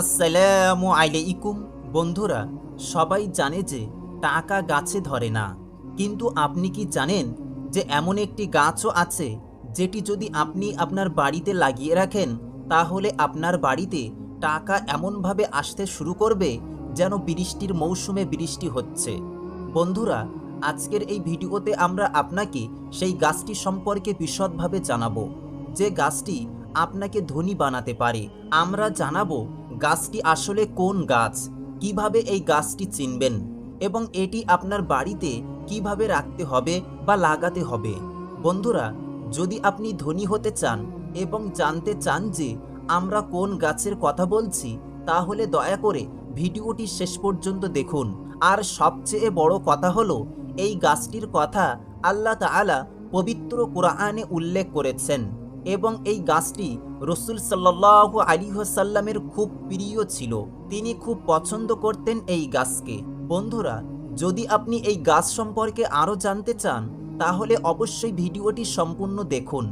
আসসালামু আলাইকুম। বন্ধুরা, সবাই জানে যে টাকা গাছে ধরে না। কিন্তু আপনি কি জানেন যে এমন একটি গাছও আছে যেটি যদি আপনি আপনার বাড়িতে লাগিয়ে রাখেন, তাহলে আপনার বাড়িতে টাকা এমনভাবে আসতে শুরু করবে যেন বৃষ্টির মৌসুমে বৃষ্টি হচ্ছে। বন্ধুরা, আজকের এই ভিডিওতে আমরা আপনাকে সেই গাছটি সম্পর্কে বিশদভাবে জানাব। যে গাছটি আপনাকে ধনী বানাতে পারে, আমরা জানাব গাছটি আসলে কোন গাছ? কীভাবে এই গাছটি চিনবেন? এবং এটি আপনার বাড়িতে কীভাবে রাখতে হবে বা লাগাতে হবে? বন্ধুরা, যদি আপনি ধনী হতে চান এবং জানতে চান যে আমরা কোন গাছের কথা বলছি, তাহলে দয়া করে ভিডিওটি শেষ পর্যন্ত দেখুন। আর সবচেয়ে বড় কথা হলো, এই গাছটির কথা আল্লাহ তাআলা পবিত্র কোরআনে উল্লেখ করেছেন। এবং এই গাছটি রসুল সাল্লাহ আলী সাল্লামের খুব প্রিয় ছিল। তিনি খুব পছন্দ করতেন এই গাছকে। বন্ধুরা, যদি আপনি এই গাছ সম্পর্কে আরও জানতে চান, তাহলে অবশ্যই ভিডিওটি সম্পূর্ণ দেখুন।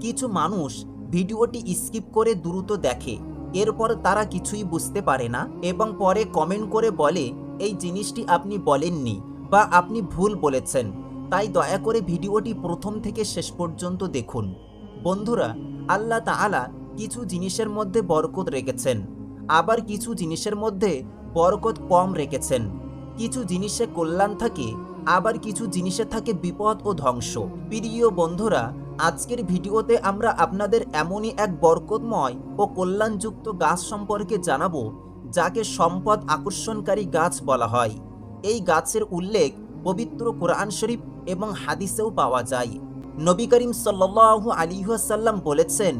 কিছু মানুষ ভিডিওটি স্কিপ করে দ্রুত দেখে, এরপর তারা কিছুই বুঝতে পারে না এবং পরে কমেন্ট করে বলে, এই জিনিসটি আপনি বলেননি বা আপনি ভুল বলেছেন। তাই দয়া করে ভিডিওটি প্রথম থেকে শেষ পর্যন্ত দেখুন। বন্ধুরা, আল্লাহ তাআলা কিছু জিনিসের মধ্যে বরকত রেখেছেন, আবার কিছু জিনিসের মধ্যে বরকত কম রেখেছেন। কিছু জিনিসে কল্যাণ থাকে, আবার কিছু জিনিসে থাকে বিপদ ও ধ্বংস। প্রিয় বন্ধুরা, আজকের ভিডিওতে আমরা আপনাদের এমনই এক বরকতময় ও কল্যাণযুক্ত গাছ সম্পর্কে জানাব, যাকে সম্পদ আকর্ষণকারী গাছ বলা হয়। এই গাছের উল্লেখ পবিত্র কোরআন শরীফ এবং হাদিসেও পাওয়া যায়। নবী করিম সাল্লাল্লাহু আলী সাল্লাম বলেছেন,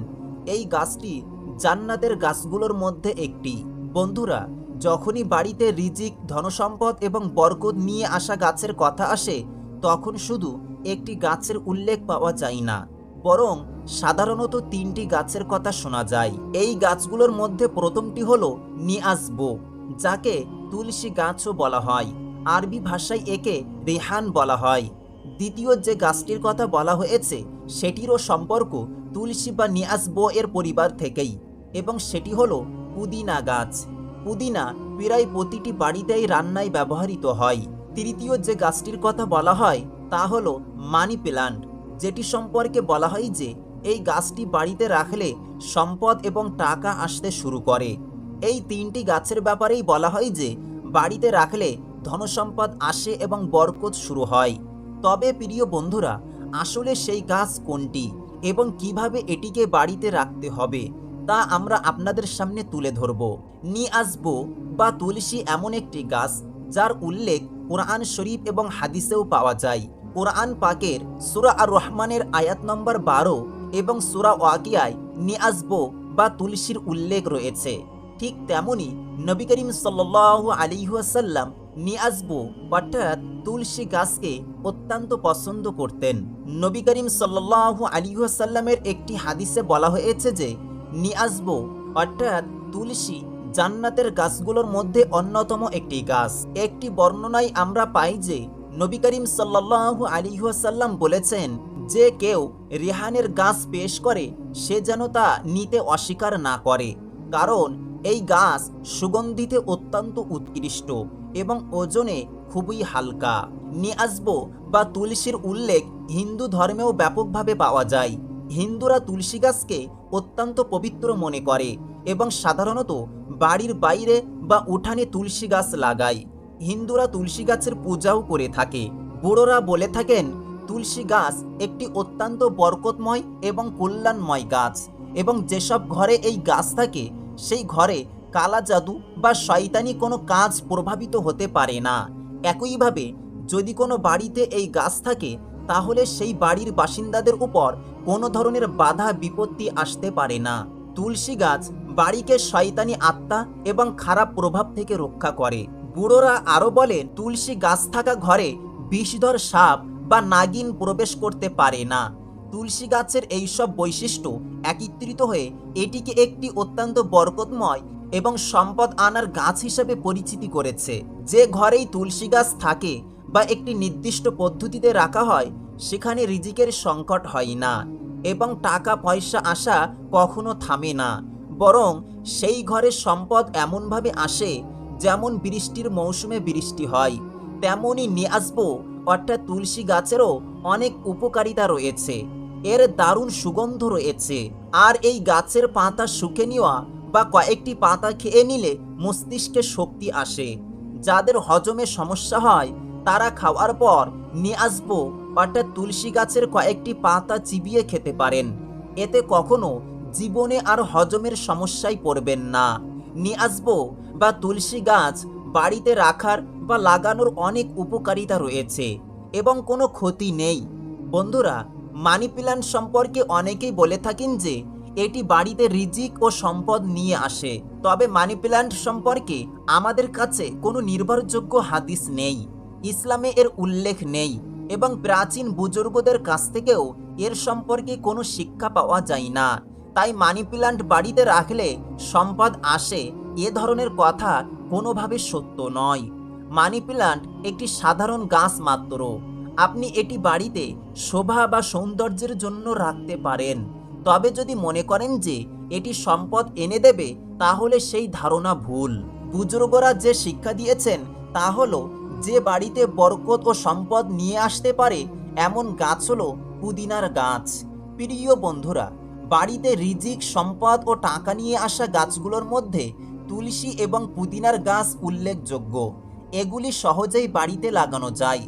এই গাছটি জান্নাতের গাছগুলোর মধ্যে একটি। বন্ধুরা, যখনই বাড়িতে রিজিক, ধনসম্পদ এবং বরকত নিয়ে আসা গাছের কথা আসে, তখন শুধু একটি গাছের উল্লেখ পাওয়া যায় না, বরং সাধারণত তিনটি গাছের কথা শোনা যায়। এই গাছগুলোর মধ্যে প্রথমটি হল নিয়াজবো যাকে তুলসী গাছও বলা হয়। আরবি ভাষায় একে রেহান বলা হয়। দ্বিতীয় যে গাছটির কথা বলা হয়েছে, সেটিরও সম্পর্ক তুলসী বা নিয়াজবো এর পরিবার থেকেই এবং সেটি হলো পুদিনা গাছ। পুদিনা প্রায় প্রতিটি বাড়িতেই রান্নায় ব্যবহৃত হয়। তৃতীয় যে গাছটির কথা বলা হয়, তা হলো মানি প্ল্যান্ট যেটি সম্পর্কে বলা হয় যে, এই গাছটি বাড়িতে রাখলে সম্পদ এবং টাকা আসতে শুরু করে। এই তিনটি গাছের ব্যাপারেই বলা হয় যে, বাড়িতে রাখলে ধনসম্পদ আসে এবং বরকত শুরু হয়। তবে প্রিয় বন্ধুরা, আসলে সেই গাছ কোনটি এবং কীভাবে এটিকে বাড়িতে রাখতে হবে তা আমরা আপনাদের সামনে তুলে ধরব। নিয়ে আসব বা তুলসী এমন একটি গাছ যার উল্লেখ কোরআন শরীফ এবং হাদিসেও পাওয়া যায়। কোরআন পাকের সুরা আর রহমানের আয়াত নম্বর বারো এবং সুরা ওয়াকিয়ায় নিয়াজবো বা তুলসীর উল্লেখ রয়েছে। ঠিক তেমনি নবী করিম সাল্লাহ আলিহাসাল্লাম নিয়াজবো অর্থাৎ তুলসী গাছকে অত্যন্ত পছন্দ করতেন। নবী করিম সাল্লাহ আলিহাসাল্লামের একটি হাদিসে বলা হয়েছে যে নিয়াজবো অর্থাৎ তুলসী জান্নাতের গাছগুলোর মধ্যে অন্যতম একটি গাছ। একটি বর্ণনায় আমরা পাই যে, নবী করিম সাল্লাহ আলিহাসাল্লাম বলেছেন, যে কেউ রেহানের গাছ পেশ করে, সে যেন তা নিতে অস্বীকার না করে। কারণ এই গাছ সুগন্ধিতে অত্যন্ত উৎকৃষ্ট এবং ওজনে খুবই হালকা। নিয়াজবো বা তুলসীর উল্লেখ হিন্দু ধর্মেও ব্যাপকভাবে পাওয়া যায়। হিন্দুরা তুলসী গাছকে অত্যন্ত পবিত্র মনে করে এবং সাধারণত বাড়ির বাইরে বা উঠানে তুলসী গাছ লাগায়। হিন্দুরা তুলসী গাছের পূজাও করে থাকে। বুড়োরা বলে থাকেন, তুলসী গাছ একটি অত্যন্ত বরকতময় এবং কল্যাণময় গাছ এবং যেসব ঘরে এই গাছ থাকে সেই ঘরে কালা জাদু বা শয়তানি কোনো কাজ প্রভাবিত হতে পারে না। একইভাবে যদি কোনো বাড়িতে এই গাছ থাকে, তাহলে সেই বাড়ির বাসিন্দাদের উপর কোনো ধরনের বাধা বিপত্তি আসতে পারে না। তুলসী গাছ বাড়িকে শয়তানি আত্মা এবং খারাপ প্রভাব থেকে রক্ষা করে। বুড়োরা আরও বলেন, তুলসী গাছ থাকা ঘরে বিষধর সাপ বা নাগিন প্রবেশ করতে পারে না। তুলসী গাছের এইসব বৈশিষ্ট্য একত্রিত হয়ে এটিকে একটি অত্যন্ত বরকতময় এবং সম্পদ আনার গাছ হিসেবে পরিচিতি করেছে। যে ঘরেই তুলসী গাছ থাকে বা একটি নির্দিষ্ট পদ্ধতিতে রাখা হয়, সেখানে রিজিকের সংকট হয় না এবং টাকা পয়সা আসা কখনো থামে না। বরং সেই ঘরে সম্পদ এমনভাবে আসে যেমন বৃষ্টির মৌসুমে বৃষ্টি হয়, তেমনই নিয়ে আসব অর্থাৎ তুলসী গাছেরও অনেক উপকারিতা রয়েছে। এর দারুণ সুগন্ধ রয়েছে। আর এই গাছের পাতা শুকে নেওয়া বা কয়েকটি পাতা খেয়ে নিলে মস্তিষ্কে শক্তি আসে। যাদের হজমে সমস্যা হয়, তারা খাওয়ার পর নিয়ে আসব অর্থাৎ তুলসী গাছের কয়েকটি পাতা চিবিয়ে খেতে পারেন। এতে কখনো জীবনে আর হজমের সমস্যায় পড়বেন না। নিয়ে আসব বা তুলসী গাছ বাড়িতে রাখার বা লাগানোর অনেক উপকারিতা রয়েছে। এবং কোনো ক্ষতি নেই। বন্ধুরা মানি প্ল্যান্ট সম্পর্কে অনেকেই বলে থাকেন যে, এটি বাড়িতে রিজিক ও সম্পদ নিয়ে আসে। তবে মানি প্ল্যান্ট সম্পর্কে আমাদের কাছে কোনো নির্ভরযোগ্য হাদিস নেই। ইসলামে এর উল্লেখ নেই এবং প্রাচীন বুজুর্গদের কাছ থেকেও এর সম্পর্কে কোনো শিক্ষা পাওয়া যায় না। তাই মানি প্ল্যান্ট বাড়িতে রাখলে সম্পদ আসে এ ধরনের কথা কোনোভাবে সত্য নয়। মানি প্ল্যান্ট একটি সাধারণ গাছ মাত্র। আপনি এটি বাড়িতে শোভা বা সৌন্দর্যের জন্য রাখতে পারেন। তবে যদি মনে করেন যে এটি সম্পদ এনে দেবে, তাহলে সেই ধারণা ভুল। বুজুর্গরা যে শিক্ষা দিয়েছেন, তা হলো যে বাড়িতে বরকত ও সম্পদ নিয়ে আসতে পারে, এমন গাছ হলো পুদিনার গাছ। প্রিয় বন্ধুরা, বাড়িতে রিজিক, সম্পদ ও টাকা নিয়ে আসা গাছগুলোর মধ্যে তুলসী এবং পুদিনার গাছ উল্লেখযোগ্য। এগুলি সহজেই বাড়িতে লাগানো যায়।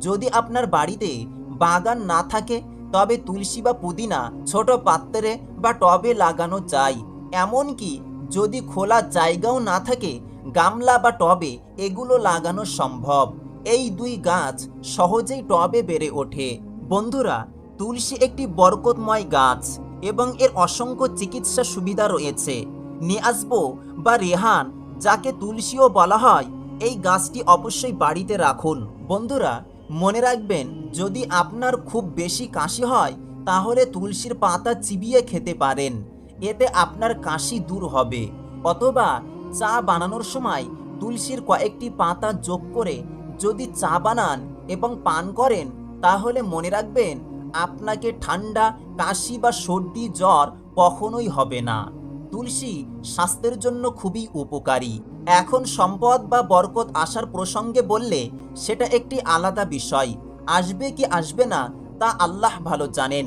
যদি আপনার বাড়িতে বাগান না থাকে, তবে তুলসী বা পুদিনা, ছোট পাত্রে বা টবে লাগানো যায়। এমনকি যদি খোলা জায়গাও না থাকে, গামলা বা টবে এগুলো লাগানো সম্ভব। এই দুই গাছ সহজেই টবে বেড়ে ওঠে। বন্ধুরা, তুলসী একটি বরকতময় গাছ এবং এর অসংখ্য চিকিৎসা সুবিধা রয়েছে। নিয়াজবো বা রেহান, যাকে তুলসীও বলা হয়, এই গাছটি অবশ্যই বাড়িতে রাখুন। বন্ধুরা মনে রাখবেন, যদি আপনার খুব বেশি কাশি হয়, তাহলে তুলসীর পাতা চিবিয়ে খেতে পারেন। এতে আপনার কাশি দূর হবে। অথবা চা বানানোর সময় তুলসীর কয়েকটি পাতা যোগ করে যদি চা বানান এবং পান করেন, তাহলে মনে রাখবেন, আপনাকে ঠান্ডা, কাশি বা সর্দি জ্বর কখনোই হবে না। তুলসী স্বাস্থ্যের জন্য খুবই উপকারী। এখন সম্পদ বা বরকত আসার প্রসঙ্গে বললে সেটা একটি আলাদা বিষয়। আসবে কি আসবে না তা আল্লাহ ভালো জানেন।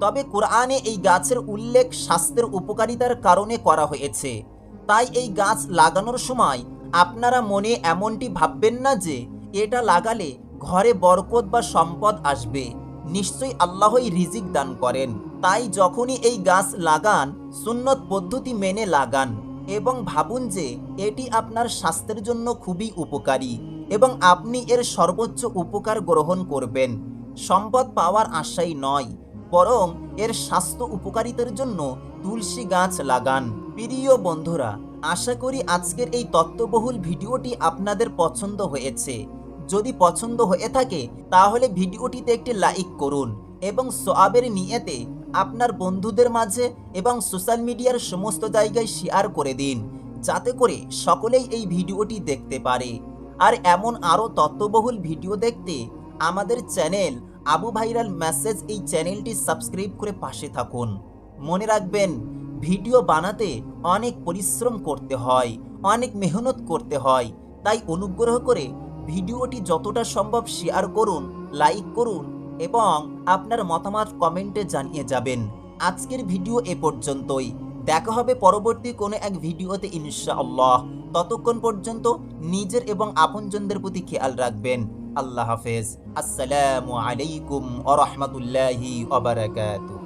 তবে কোরআনে এই গাছের উল্লেখ স্বাস্থ্যের উপকারিতার কারণে করা হয়েছে। তাই এই গাছ লাগানোর সময় আপনারা মনে এমনটি ভাববেন না যে এটা লাগালে ঘরে বরকত বা সম্পদ আসবে। নিশ্চয়ই আল্লাহই রিজিক দান করেন। তাই যখনই এই গাছ লাগান, সুন্নত পদ্ধতি মেনে লাগান। এবং ভাবুন যে এটি আপনার স্বাস্থ্যের জন্য খুবই উপকারী এবং আপনি এর সর্বোচ্চ উপকার গ্রহণ করবেন। সম্পদ পাওয়ার আশাই নয়, বরং এর স্বাস্থ্য উপকারিতার জন্য তুলসী গাছ লাগান। প্রিয় বন্ধুরা, আশা করি আজকের এই তত্ত্ববহুল ভিডিওটি আপনাদের পছন্দ হয়েছে। যদি পছন্দ হয়ে থাকে, তাহলে ভিডিওটিতে একটি লাইক করুন এবং সোয়াবের নিয়েতে আপনার বন্ধুদের মাঝে এবং সোশ্যাল মিডিয়ার সমস্ত জায়গায় শেয়ার করে দিন, যাতে করে সকলেই এই ভিডিওটি দেখতে পারে। আর এমন আরও তত্ত্ববহুল ভিডিও দেখতে আমাদের চ্যানেল আবু ভাইরাল মেসেজ এই চ্যানেলটি সাবস্ক্রাইব করে পাশে থাকুন। মনে রাখবেন, ভিডিও বানাতে অনেক পরিশ্রম করতে হয়, অনেক মেহনত করতে হয়। তাই অনুগ্রহ করে ভিডিওটি যতটা সম্ভব শেয়ার করুন, লাইক করুন এবং আপনার মতামত কমেন্টে জানিয়ে যাবেন। আজকের ভিডিও এ পর্যন্তই। দেখা হবে পরবর্তী কোনো এক ভিডিওতে ইনশাআল্লাহ। ততক্ষণ পর্যন্ত নিজের এবং আপনজনদের প্রতি খেয়াল রাখবেন। আল্লাহ হাফেজ। আসসালামু আলাইকুম বারাকাতুহু।